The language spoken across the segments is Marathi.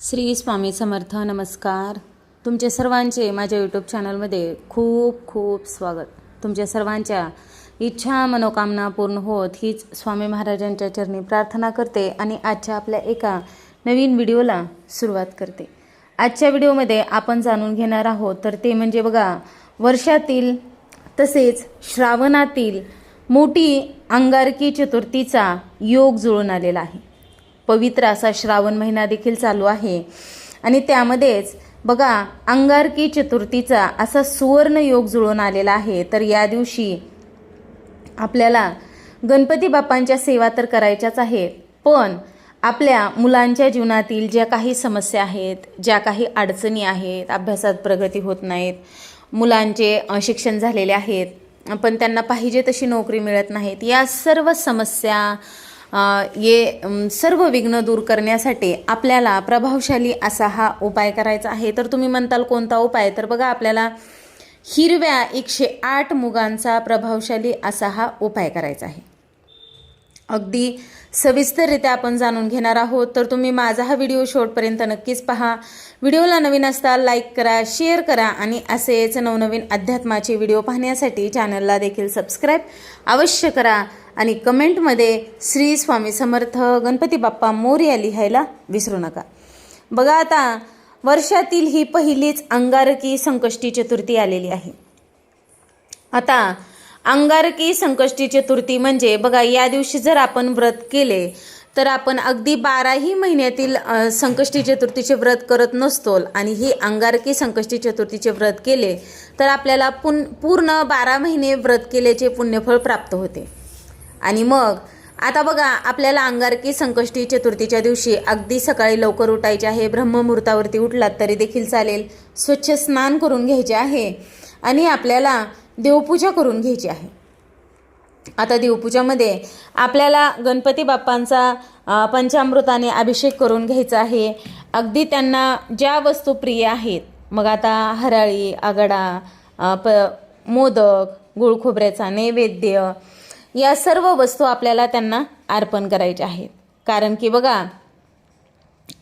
श्री स्वामी समर्थ नमस्कार. तुमचे सर्वांचे माझ्या यूट्यूब चॅनलमध्ये खूप खूप स्वागत. तुमच्या सर्वांच्या इच्छा मनोकामना पूर्ण होत हीच स्वामी महाराजांच्या चरणी प्रार्थना करते आणि आजच्या आपल्या एका नवीन व्हिडिओला सुरुवात करते. आजच्या व्हिडिओमध्ये आपण जाणून घेणार आहोत तर ते म्हणजे बघा वर्षातील तसेच श्रावणातील मोठी अंगारकी चतुर्थीचा योग जुळून आलेला आहे. पवित्र असा श्रावण महिना देखील चालू आहे. आणि त्यामध्येच बघा अंगारकी चतुर्थीचा असा सुवर्ण योग जुळून आलेला आहे. तर या दिवशी आपल्याला गणपती बाप्पांच्या सेवा तर करायच्याच आहेत पण आपल्या मुलांच्या जीवनातील ज्या काही समस्या आहेत ज्या काही अडचणी आहेत अभ्यासात प्रगती होत नाहीत मुलांचे शिक्षण झालेले आहेत पण त्यांना पाहिजे तशी नोकरी मिळत नाहीत या सर्व समस्या ये सर्व विघ्न दूर करण्यासाठी आपल्याला प्रभावशाली असा हा उपाय करायचा आहे. तर तुम्ही म्हणताल कोणता उपाय? तर बघा आपल्याला हिरव्या एकशे आठ मुगांचा प्रभावशाली असा हा उपाय करायचा आहे. अगदी सविस्तररित्या आपण जाणून घेणार आहोत. तर तुम्ही माझा हा व्हिडिओ शेवटपर्यंत नक्कीच पहा. व्हिडिओला नवीन असता लाईक करा शेअर करा आणि असेच नवनवीन अध्यात्माचे व्हिडिओ पाहण्यासाठी चॅनलला देखील सबस्क्राईब अवश्य करा. आणि कमेंटमध्ये श्री स्वामी समर्थ गणपती बाप्पा मोर्या लिहायला विसरू नका. बघा आता वर्षातील ही पहिलीच अंगारकी संकष्टी चतुर्थी आलेली आहे. आता अंगारकी संकष्टी चतुर्थी म्हणजे बघा या दिवशी जर आपण व्रत केले तर आपण अगदी बाराही महिन्यातील संकष्टी चतुर्थीचे व्रत करत नसतो आणि ही अंगारकी संकष्टी चतुर्थीचे व्रत केले तर आपल्याला पुन पूर्ण बारा महिने व्रत केल्याचे पुण्यफळ प्राप्त होते. आणि मग आता बघा आपल्याला अंगारकी संकष्टी चतुर्थीच्या दिवशी अगदी सकाळी लवकर उठायचे आहे ब्रह्ममुहूर्तावरती उठलात तरी देखील चालेल. स्वच्छ स्नान करून घ्यायचे आहे आणि आपल्याला देवपूजा करून घ्यायची आहे. आता देवपूजामध्ये आपल्याला गणपती बाप्पांचा पंचामृताने अभिषेक करून घ्यायचा आहे. अगदी त्यांना ज्या वस्तू प्रिय आहेत मग आता हराळी आगडा प मोदक गुळखोबऱ्याचा नैवेद्य या सर्व वस्तू आपल्याला त्यांना अर्पण करायच्या आहेत. कारण की बघा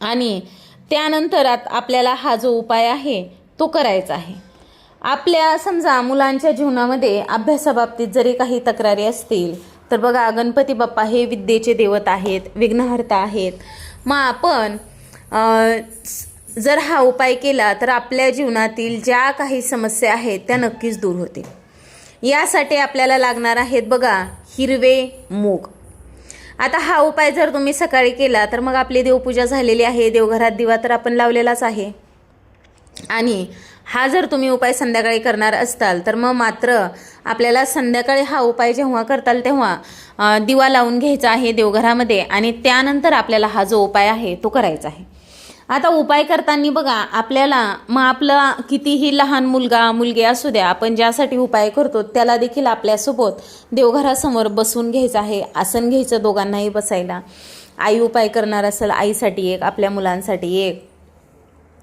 आणि त्यानंतर आत- आपल्याला हा जो उपाय आहे तो करायचा आहे. आपल्या समजा मुलांच्या जीवनामध्ये अभ्यासाबाबतीत जरी काही तक्रारी असतील तर बघा गणपती बाप्पा हे विद्येचे देवत आहेत विघ्नहर्ता आहेत. मग आपण जर हा उपाय केला तर आपल्या जीवनातील ज्या काही समस्या आहेत त्या नक्कीच दूर होतील. यासाठी आपल्याला लागणार आहेत बघा हिरवे मूग. आता हा उपाय जर तुम्ही सकाळी केला तर मग आपली देवपूजा झालेली आहे. देवघरात दिवा तर आपण लावलेलाच आहे. आणि हा जर तुम्ही उपाय संध्याकाळी करणार असताल तर मग मात्र आपल्याला संध्याकाळी हा उपाय जेव्हा करताल तेव्हा दिवा लावून घ्यायचा आहे देवघरामध्ये. आणि त्यानंतर आपल्याला हा जो उपाय आहे तो करायचा आहे. आता उपाय करताना बघा आपल्याला मग आपला कितीही लहान मुलगा मुलगी असू द्या आपण ज्यासाठी उपाय करतो त्याला देखील आपल्यासोबत देवघरासमोर बसून घ्यायचं आहे आसन घ्यायचं दोघांनाही बसायला. आई उपाय करणार असेल आईसाठी एक आपल्या मुलांसाठी एक.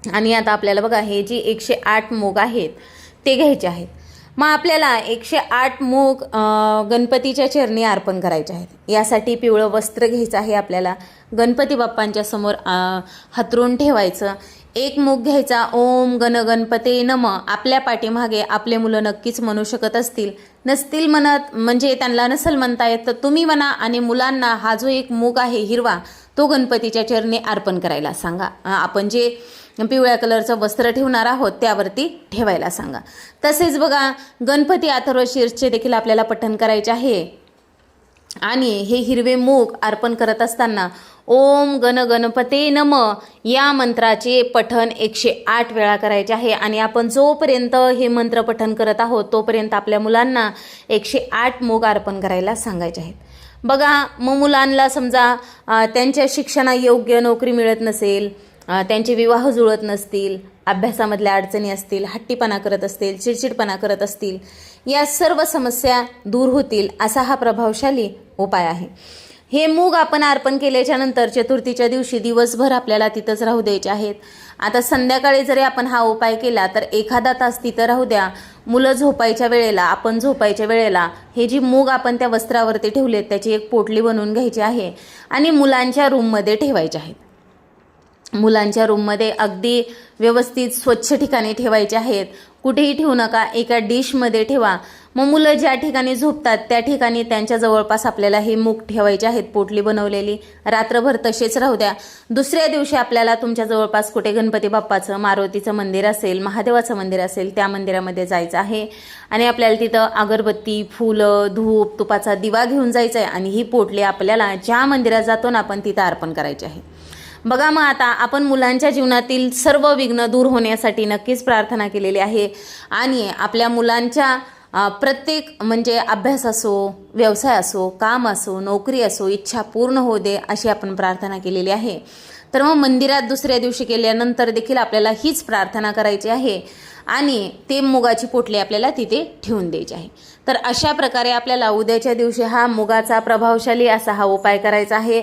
आणि आता आपल्याला बघा हे जे एकशे आठ मूग आहेत ते घ्यायचे आहेत. मग आपल्याला एकशे आठ मूग गणपतीच्या चरणी अर्पण करायचे आहेत. यासाठी पिवळं वस्त्र घ्यायचं आहे आपल्याला. गणपती बाप्पांच्या समोर अं, हातरून ठेवायचं. एक मूग घ्यायचा. ओम गण गणपते नम. आपल्या पाठीमागे आपले मुलं नक्कीच म्हणू शकत असतील. नसतील म्हणत म्हणजे त्यांना नसल म्हणता येत तर तुम्ही म्हणा आणि मुलांना हा जो एक मूग आहे हिरवा तो गणपतीच्या चरणी अर्पण करायला सांगा. आपण जे पिवळ्या कलरचं वस्त्र ठेवणार आहोत त्यावरती ठेवायला सांगा. तसेच बघा गणपती अथर्व शीर्षचे देखील आपल्याला पठण करायचे आहे. आणि हे हिरवे मूग अर्पण करत असताना ओम गण गणपते नम या मंत्राचे पठण एकशे आठ वेळा करायचे आहे. आणि आपण जोपर्यंत हे मंत्र पठण करत आहोत तोपर्यंत आपल्या मुलांना एकशे आठ मूग अर्पण करायला सांगायचे आहेत. बघा मग मुलांना समजा त्यांच्या शिक्षणा योग्य नोकरी मिळत नसेल त्यांचे विवाह जुळत नसतील अभ्यासामधल्या अडचणी असतील हट्टीपणा करत असतील चिडचिडपणा करत असतील या सर्व समस्या दूर होतील असा हा प्रभावशाली उपाय आहे. हे मूग आपण अर्पण केल्याच्यानंतर चतुर्थीच्या दिवशी दिवसभर आपल्याला तिथंच राहू द्यायचे आहेत. आता संध्याकाळी जरी आपण हा उपाय केला तर एखादा तास तिथं राहू द्या. मुलं झोपायच्या वेळेला आपण झोपायच्या वेळेला हे जी मूग आपण त्या वस्त्रावरती ठेवलेत त्याची एक पोटली बनवून घ्यायची आहे आणि मुलांच्या रूममध्ये ठेवायची आहेत. मुलांच्या रूममध्ये अगदी व्यवस्थित स्वच्छ ठिकाणी ठेवायचे आहेत. कुठेही ठेवू नका एका डिशमध्ये ठेवा. मग मुलं ज्या ठिकाणी झोपतात त्या ठिकाणी त्यांच्या जवळपास आपल्याला हे मूग ठेवायचे आहेत पोटली बनवलेली. रात्रभर तसेच राहू द्या. दुसऱ्या दिवशी आपल्याला तुमच्या जवळपास कुठे गणपती बाप्पाचं मारुतीचं मंदिर असेल महादेवाचं मंदिर असेल त्या मंदिरामध्ये जायचं आहे. आणि आपल्याला तिथं अगरबत्ती फुलं धूप तुपाचा दिवा घेऊन जायचं आहे आणि ही पोटली आपल्याला ज्या मंदिरात जातो ना आपण तिथं अर्पण करायची आहे. बघा मग आता आपण मुलांच्या जीवनातील सर्व विघ्न दूर होण्यासाठी नक्कीच प्रार्थना केलेली आहे. आणि आपल्या मुलांच्या प्रत्येक म्हणजे अभ्यास असो व्यवसाय असो काम असो नोकरी असो इच्छा पूर्ण होऊ दे अशी आपण प्रार्थना केलेली आहे. तर मग मंदिरात दुसऱ्या दिवशी केल्यानंतर देखील आपल्याला हीच प्रार्थना करायची आहे. आणि ते मुगाची पोटली आपल्याला तिथे ठेवून द्यायची आहे. तर अशा प्रकारे आपल्याला उद्याच्या दिवशी हा मुगाचा प्रभावशाली असा हा उपाय करायचा आहे.